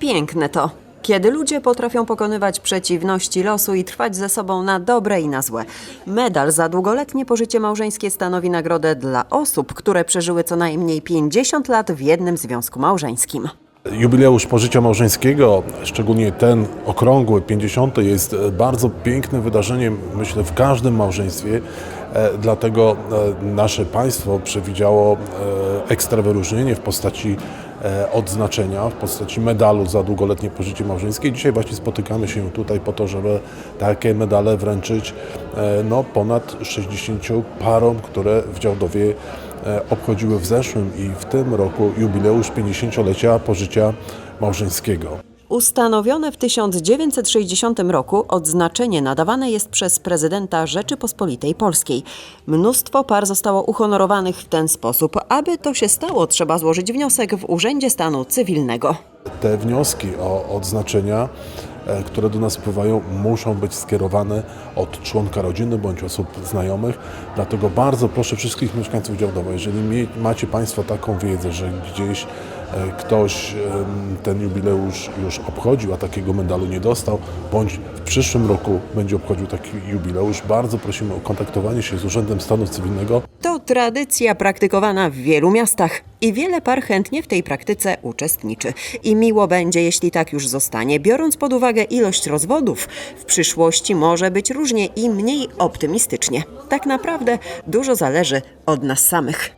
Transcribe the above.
Piękne to. Kiedy ludzie potrafią pokonywać przeciwności losu i trwać ze sobą na dobre i na złe. Medal za długoletnie pożycie małżeńskie stanowi nagrodę dla osób, które przeżyły co najmniej 50 lat w jednym związku małżeńskim. Jubileusz pożycia małżeńskiego, szczególnie ten okrągły, 50, jest e, bardzo pięknym wydarzeniem, myślę, w każdym małżeństwie. E, Dlatego e, nasze państwo przewidziało e, ekstra wyróżnienie w postaci odznaczenia, w postaci medalu za długoletnie pożycie małżeńskie. Dzisiaj właśnie spotykamy się tutaj po to, żeby takie medale wręczyć e, no, ponad 60 parom, które w Działdowie e, obchodziły w zeszłym i w tym roku jubileusz 50-lecia pożycia małżeńskiego. Ustanowione w 1960 roku odznaczenie nadawane jest przez prezydenta Rzeczypospolitej Polskiej. Mnóstwo par zostało uhonorowanych w ten sposób. Aby to się stało, trzeba złożyć wniosek w Urzędzie Stanu Cywilnego. Te wnioski o odznaczenia, e, które do nas wpływają, muszą być skierowane od członka rodziny bądź osób znajomych. Dlatego bardzo proszę wszystkich mieszkańców Działdowa, jeżeli macie Państwo taką wiedzę, że gdzieś ktoś em, ten jubileusz już obchodził, a takiego medalu nie dostał, bądź w przyszłym roku będzie obchodził taki jubileusz, bardzo prosimy o kontaktowanie się z Urzędem Stanu Cywilnego. To tradycja praktykowana w wielu miastach i wiele par chętnie w tej praktyce uczestniczy. I miło będzie, jeśli tak już zostanie, biorąc pod uwagę ilość rozwodów, w przyszłości może być różnie i mniej optymistycznie. Tak naprawdę dużo zależy od nas samych.